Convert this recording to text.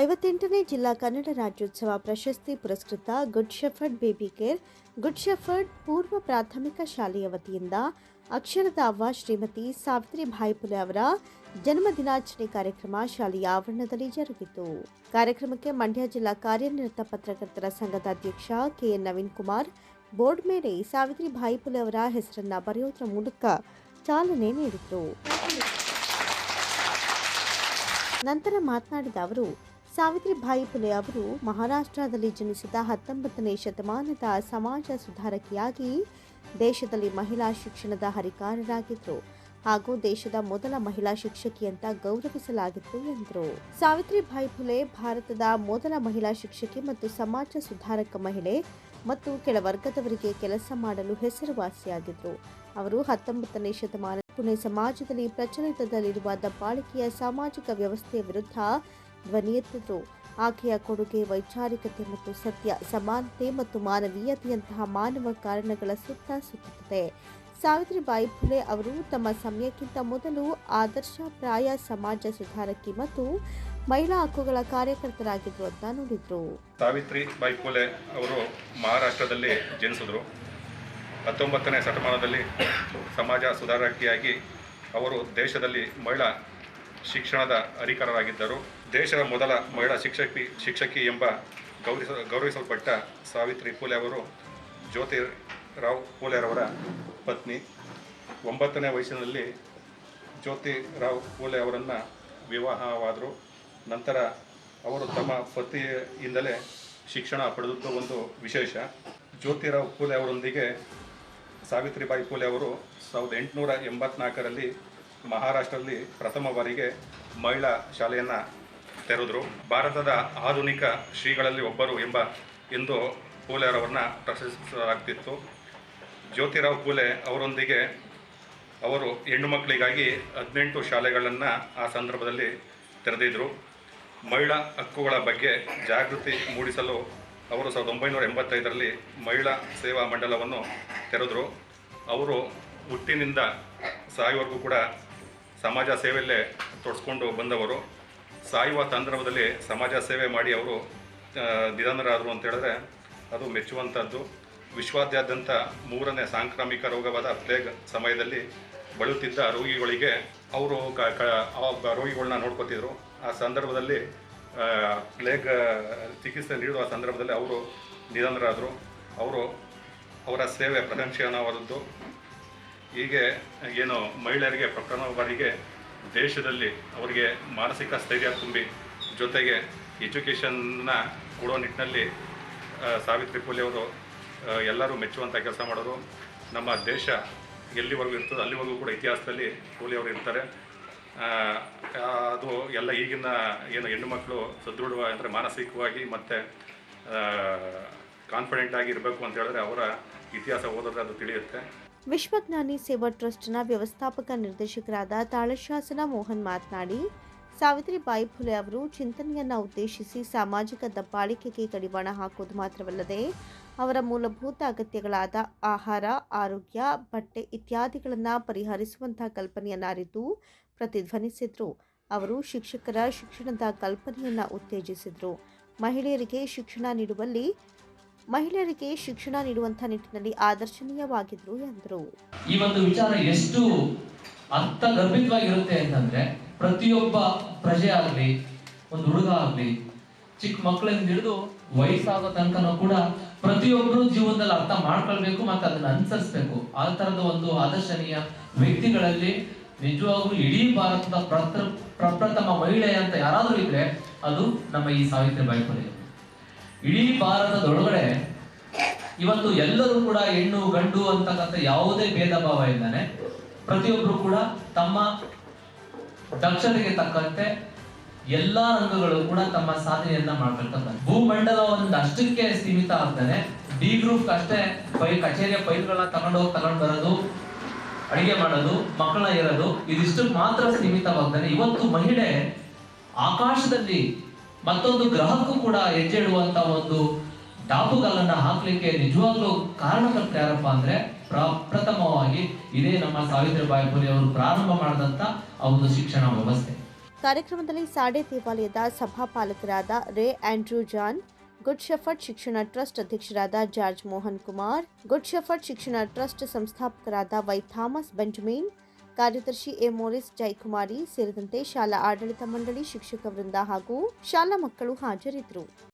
ಐವತ್ತೆಂಟನೇ ಜಿಲ್ಲಾ ಕನ್ನಡ ರಾಜ್ಯೋತ್ಸವ ಪ್ರಶಸ್ತಿ ಪುರಸ್ಕೃತ Good Shepherd baby care, Good Shepherd ಪೂರ್ವ ಪ್ರಾಥಮಿಕ ಶಾಲೆಯ ವತಿಯಿಂದ ಅಕ್ಷರದ ಅವ್ವ ಶ್ರೀಮತಿ ಸಾವಿತ್ರಿಬಾಯಿ ಪುಲೆ ಅವರ ಜನ್ಮ ದಿನಾಚರಣೆ ಕಾರ್ಯಕ್ರಮ ಶಾಲೆಯ ಆವರಣದಲ್ಲಿ ಜರುಗಿತು. ಕಾರ್ಯಕ್ರಮಕ್ಕೆ ಮಂಡ್ಯ ಜಿಲ್ಲಾ ಕಾರ್ಯನಿರತ ಪತ್ರಕರ್ತರ ಸಂಘದ ಅಧ್ಯಕ್ಷ ಕೆಎನ್ ನವೀನ್ ಕುಮಾರ್, ಬೋರ್ಡ್ ಮೇಲೆ ಸಾವಿತ್ರಿಬಾಯಿ ಪುಲೆ ಅವರ ಹೆಸರನ್ನ ಬರೆಯುವುದರ ಮೂಲಕ ಚಾಲನೆ ನೀಡಿದರು. ನಂತರ ಮಾತನಾಡಿದ ಅವರು ಸಾವಿತ್ರಿಬಾಯಿ ಫುಲೆ ಅವರು ಮಹಾರಾಷ್ಟ್ರದಲ್ಲಿ ಜನಿಸಿದ ಹತ್ತೊಂಬತ್ತನೇ ಶತಮಾನದ ಸಮಾಜ ಸುಧಾರಕಿಯಾಗಿ ದೇಶದಲ್ಲಿ ಮಹಿಳಾ ಶಿಕ್ಷಣದ ಹರಿಕಾರರಾಗಿದ್ದರು ಹಾಗೂ ದೇಶದ ಮೊದಲ ಮಹಿಳಾ ಶಿಕ್ಷಕಿ ಅಂತ ಗೌರವಿಸಲಾಗಿತ್ತು ಎಂದರು. ಸಾವಿತ್ರಿಬಾಯಿ ಫುಲೆ ಭಾರತದ ಮೊದಲ ಮಹಿಳಾ ಶಿಕ್ಷಕಿ ಮತ್ತು ಸಮಾಜ ಸುಧಾರಕ ಮಹಿಳೆ ಮತ್ತು ಕೆಳವರ್ಗದವರಿಗೆ ಕೆಲಸ ಮಾಡಲು ಹೆಸರುವಾಸಿಯಾಗಿದ್ದರು ಅವರು ಹತ್ತೊಂಬತ್ತನೇ ಶತಮಾನ ಪುಣೆ ಸಮಾಜದಲ್ಲಿ ಪ್ರಚಲಿತದಲ್ಲಿರುವ ದಬ್ಬಾಳಿಕೆಯ ಸಾಮಾಜಿಕ ವ್ಯವಸ್ಥೆಯ ವಿರುದ್ಧ ಧ್ವನಿ ಎತ್ತಿದ್ರು ಆಕೆಯ ಕೊಡುಗೆ ವೈಚಾರಿಕತೆ ಮತ್ತು ಸತ್ಯ, ಸಮಾನತೆ ಮತ್ತು ಮಾನವೀಯತೆಯಂತಹ ಮಾನವ ಕಾರಣಗಳ ಸುತ್ತ ಸುತ್ತಿದೆ ಸಾವಿತ್ರಿಬಾಯಿ ಫುಲೆ ಅವರು ತಮ್ಮ ಸಮಯಕ್ಕಿಂತ ಮೊದಲು ಆದರ್ಶಪ್ರಾಯ ಸಮಾಜ ಸುಧಾರಕಿ ಮತ್ತು ಮಹಿಳಾ ಹಕ್ಕುಗಳ ಕಾರ್ಯಕರ್ತರಾಗಿದ್ದರು ಅಂತ ನೋಡಿದ್ರು. ಸಾವಿತ್ರಿ ಬಾಯಿ ಫುಲೆ ಅವರು ಮಹಾರಾಷ್ಟ್ರದಲ್ಲಿ ಜನಿಸಿದ್ರು. ಹತ್ತೊಂಬತ್ತನೇ ಶತಮಾನದಲ್ಲಿ ಸಮಾಜ ಸುಧಾರಕಿಯಾಗಿ ಅವರು ದೇಶದಲ್ಲಿ ಮಹಿಳಾ ಶಿಕ್ಷಣದ ಅಧಿಕಾರರಾಗಿದ್ದರು ದೇಶದ ಮೊದಲ ಮಹಿಳಾ ಶಿಕ್ಷಕಿ ಶಿಕ್ಷಕಿ ಎಂಬ ಗೌರವಿಸ ಗೌರವಿಸಲ್ಪಟ್ಟ ಸಾವಿತ್ರಿ ಫೂಲೆ ಅವರು ಜ್ಯೋತಿರಾವ್ ಫೂಲೆರವರ ಪತ್ನಿ. ಒಂಬತ್ತನೇ ವಯಸ್ಸಿನಲ್ಲಿ ಜ್ಯೋತಿರಾವ್ ಫೂಲೆ ಅವರನ್ನು ವಿವಾಹವಾದರು. ನಂತರ ಅವರು ತಮ್ಮ ಪತಿಯಿಂದಲೇ ಶಿಕ್ಷಣ ಪಡೆದದ್ದು ಒಂದು ವಿಶೇಷ. ಜ್ಯೋತಿರಾವ್ ಫೂಲೆ ಅವರೊಂದಿಗೆ ಸಾವಿತ್ರಿಬಾಯಿ ಫೂಲೆ ಅವರು ಸಾವಿರದ ಎಂಟುನೂರ ಎಂಬತ್ನಾಲ್ಕರಲ್ಲಿ ಮಹಾರಾಷ್ಟ್ರದಲ್ಲಿ ಪ್ರಥಮ ಬಾರಿಗೆ ಮಹಿಳಾ ಶಾಲೆಯನ್ನು ತೆರೆದರು. ಭಾರತದ ಆಧುನಿಕ ಶ್ರೀಗಳಲ್ಲಿ ಒಬ್ಬರು ಎಂಬ ಎಂದು ಫೂಲೆರವರನ್ನ ಪ್ರಶಂಸಿಸಲಾಗ್ತಿತ್ತು ಜ್ಯೋತಿರಾವ್ ಪೂಲೆ ಅವರೊಂದಿಗೆ ಅವರು ಹೆಣ್ಣು ಮಕ್ಕಳಿಗಾಗಿ ಹದಿನೆಂಟು ಶಾಲೆಗಳನ್ನು ಆ ಸಂದರ್ಭದಲ್ಲಿ ತೆರೆದಿದ್ದರು ಮಹಿಳಾ ಹಕ್ಕುಗಳ ಬಗ್ಗೆ ಜಾಗೃತಿ ಮೂಡಿಸಲು ಅವರು ಸಾವಿರದ ಒಂಬೈನೂರ ಎಂಬತ್ತೈದರಲ್ಲಿ ಮಹಿಳಾ ಸೇವಾ ಮಂಡಲವನ್ನು ತೆರೆದರು. ಅವರು ಹುಟ್ಟಿನಿಂದ ಸಾಯುವವರೆಗೂ ಕೂಡ ಸಮಾಜ ಸೇವೆಯಲ್ಲೇ ತೊಡಸ್ಕೊಂಡು ಬಂದವರು. ಸಾಯುವ ಸಂದರ್ಭದಲ್ಲಿ ಸಮಾಜ ಸೇವೆ ಮಾಡಿ ಅವರು ನಿಧನರಾದರು ಅಂತ ಹೇಳಿದ್ರೆ ಅದು ಮೆಚ್ಚುವಂಥದ್ದು. ವಿಶ್ವಾದ್ಯಂತ ಮೂರನೇ ಸಾಂಕ್ರಾಮಿಕ ರೋಗವಾದ ಪ್ಲೇಗ್ ಸಮಯದಲ್ಲಿ ಬಳಲುತ್ತಿದ್ದ ರೋಗಿಗಳಿಗೆ ಅವರು ಕ ರೋಗಿಗಳನ್ನ ನೋಡ್ಕೋತಿದ್ರು. ಆ ಸಂದರ್ಭದಲ್ಲಿ ಪ್ಲೇಗ್ ಚಿಕಿತ್ಸೆ ನೀಡುವ ಸಂದರ್ಭದಲ್ಲಿ ಅವರು ನಿಧನರಾದರು. ಅವರು ಅವರ ಸೇವೆ ಪ್ರಶಂಸನೀಯವಾದದ್ದು ಹೀಗೆ ಏನು ಮಹಿಳೆಯರಿಗೆ ಪ್ರಕರಣ ಬಾರಿಗೆ ದೇಶದಲ್ಲಿ ಅವರಿಗೆ ಮಾನಸಿಕ ಸ್ಥೈರ್ಯ ತುಂಬಿ ಜೊತೆಗೆ ಎಜುಕೇಷನ್ನ ಕೊಡೋ ನಿಟ್ಟಿನಲ್ಲಿ ಸಾವಿತ್ರಿ ಪುಲೆ ಅವರು ಎಲ್ಲರೂ ಮೆಚ್ಚುವಂಥ ಕೆಲಸ ಮಾಡೋರು. ನಮ್ಮ ದೇಶ ಎಲ್ಲಿವರೆಗೂ ಇರ್ತದೆ, ಅಲ್ಲಿವರೆಗೂ ಕೂಡ ಇತಿಹಾಸದಲ್ಲಿ ಕೂಲಿ ಅವರು ಇರ್ತಾರೆ. ಅದು ಎಲ್ಲ ಈಗಿನ ಏನು ಹೆಣ್ಣು ಮಕ್ಕಳು ಸದೃಢ ಅಂದರೆ ಮಾನಸಿಕವಾಗಿ ಮತ್ತು ಕಾನ್ಫಿಡೆಂಟ್ ಆಗಿ ಇರಬೇಕು ಅಂತ ಹೇಳಿದ್ರೆ ಅವರ ಇತಿಹಾಸ ಓದಿದ್ರೆ ಅದು ತಿಳಿಯುತ್ತೆ. ವಿಶ್ವಜ್ಞಾನಿ ಸೇವಾ ಟ್ರಸ್ಟ್ನ ವ್ಯವಸ್ಥಾಪಕ ನಿರ್ದೇಶಕರಾದ ತಾಳಶಾಸನ ಮೋಹನ್ ಮಾತನಾಡಿ, ಸಾವಿತ್ರಿಬಾಯಿ ಫುಲೆ ಅವರು ಚಿಂತನೆಯನ್ನು ಉದ್ದೇಶಿಸಿ ಸಾಮಾಜಿಕ ದಬ್ಬಾಳಿಕೆಗೆ ಕಡಿವಾಣ ಹಾಕುವುದು ಮಾತ್ರವಲ್ಲದೆ, ಅವರ ಮೂಲಭೂತ ಅಗತ್ಯಗಳಾದ ಆಹಾರ, ಆರೋಗ್ಯ, ಬಟ್ಟೆ ಇತ್ಯಾದಿಗಳನ್ನು ಪರಿಹರಿಸುವಂತಹ ಕಲ್ಪನೆಯನ್ನ ಅರಿತು ಪ್ರತಿಧ್ವನಿಸಿದ್ರು. ಅವರು ಶಿಕ್ಷಕರ ಶಿಕ್ಷಣದ ಕಲ್ಪನೆಯನ್ನು ಉತ್ತೇಜಿಸಿದರು. ಮಹಿಳೆಯರಿಗೆ ಶಿಕ್ಷಣ ನೀಡುವಲ್ಲಿ ಮಹಿಳೆಯರಿಗೆ ಶಿಕ್ಷಣ ನೀಡುವಂತಹ ನಿಟ್ಟಿನಲ್ಲಿ ಆದರ್ಶನೀಯವಾಗಿದ್ರು ಎಂದರು. ಈ ಒಂದು ವಿಚಾರ ಎಷ್ಟು ಅರ್ಥಗರ್ಭಿತವಾಗಿರುತ್ತೆ ಅಂತಂದ್ರೆ ಪ್ರತಿಯೊಬ್ಬ ಪ್ರಜೆ ಆಗಲಿ, ಒಂದು ಹುಡುಗ ಆಗಲಿ, ಚಿಕ್ಕ ಮಕ್ಕಳಿಂದ ಹಿಡಿದು ವಯಸ್ಸಾಗೋ ತನಕನೂ ಕೂಡ ಪ್ರತಿಯೊಬ್ಬರು ಜೀವನದಲ್ಲಿ ಅರ್ಥ ಮಾಡ್ಕೊಳ್ಬೇಕು ಮತ್ತೆ ಅದನ್ನ ಅನುಸರಿಸ್ಬೇಕು. ಆ ತರದ ಒಂದು ಆದರ್ಶನೀಯ ವ್ಯಕ್ತಿಗಳಲ್ಲಿ ನಿಜವಾಗ್ಲೂ ಇಡೀ ಭಾರತದ ಪ್ರಪ್ರ ಪ್ರಪ್ರಥಮ ಮಹಿಳೆ ಅಂತ ಯಾರಾದರೂ ಇದ್ರೆ ಅದು ನಮ್ಮ ಈ ಸಾವಿತ್ರಿಬಾಯಿ ಫುಲೆ ಇಡೀ ಭಾರತದೊಳಗಡೆ ಇವತ್ತು ಎಲ್ಲರೂ ಕೂಡ ಹೆಣ್ಣು, ಗಂಡು ಅಂತಕ್ಕಂಥ ಯಾವುದೇ ಭೇದ ಭಾವ ಇದ್ದಾನೆ ಪ್ರತಿಯೊಬ್ಬರು ಕೂಡ ತಮ್ಮ ದಕ್ಷತೆಗೆ ತಕ್ಕಂತೆ ಎಲ್ಲಾ ರಂಗಗಳು ಕೂಡ ತಮ್ಮ ಸಾಧನೆಯನ್ನ ಮಾಡ್ಕೊಳ್ತಾ ಬಂದ್ರು ಭೂಮಂಡಲ ಒಂದು ಅಷ್ಟಕ್ಕೆ ಸೀಮಿತ ಆಗ್ತಾನೆ ಡಿ ಗ್ರೂಪ್ ಅಷ್ಟೇ ಪೈ, ಕಚೇರಿಯ ಪೈಲ್ಗಳನ್ನ ತಗೊಂಡೋಗಿ ತಗೊಂಡ್ ಬರೋದು, ಅಡಿಗೆ ಮಾಡೋದು ಮಕ್ಕಳ ಇರೋದು ಇದಿಷ್ಟು ಮಾತ್ರ ಸೀಮಿತವಾಗ್ತಾನೆ ಇವತ್ತು ಮಹಿಳೆ ಆಕಾಶದಲ್ಲಿ ಮತ್ತೊಂದು ಗ್ರಹಕ್ಕೂ ಕೂಡ ಹೆಜ್ಜೆ ಇಡುವಂತ ಒಂದು ದಾಪುಗಲ್ಲನ್ನ ಹಾಕ್ಲಿಕ್ಕೆ ನಿಜವಾಗ್ಲೂ ಕಾರಣಕರ್ತ ಯಾರಪ್ಪ ಅಂದ್ರೆ ಪ್ರ- ಪ್ರಥಮವಾಗಿ ಇದೇ ನಮ್ಮ ಸಾವಿತ್ರಿಬಾಯಿ ಫುಲೆ ಅವರು ಪ್ರಾರಂಭ ಮಾಡಿದಂತ ಒಂದು ಶಿಕ್ಷಣ ವ್ಯವಸ್ಥೆ. ಕಾರ್ಯಕ್ರಮದಲ್ಲಿ ಸಾಡೆ ದೇವಾಲಯದ ಸಭಾಪಾಲಕರಾದ ರೇ ಆಂಡ್ರ್ಯೂ ಜಾನ್, ಗುಡ್ ಶೆಫರ್ಡ್ ಶಿಕ್ಷಣ ಟ್ರಸ್ಟ್ ಅಧ್ಯಕ್ಷರಾದ George Mohan Kumar, Good Shepherd ಶಿಕ್ಷಣ ಟ್ರಸ್ಟ್ ಸಂಸ್ಥಾಪಕರಾದ ವೈ ಥಾಮಸ್ ಬೆಂಜಮಿನ್ ಕಾರ್ಯದರ್ಶಿ ಎ ಮೋರಿಸ್ ಜೈಕುಮಾರಿ ಸೇರಿದಂತೆ ಶಾಲಾ ಆಡಳಿತ ಮಂಡಳಿ ಶಿಕ್ಷಕ ವೃಂದ ಹಾಗೂ ಶಾಲಾ ಮಕ್ಕಳು ಹಾಜರಿದ್ದರು.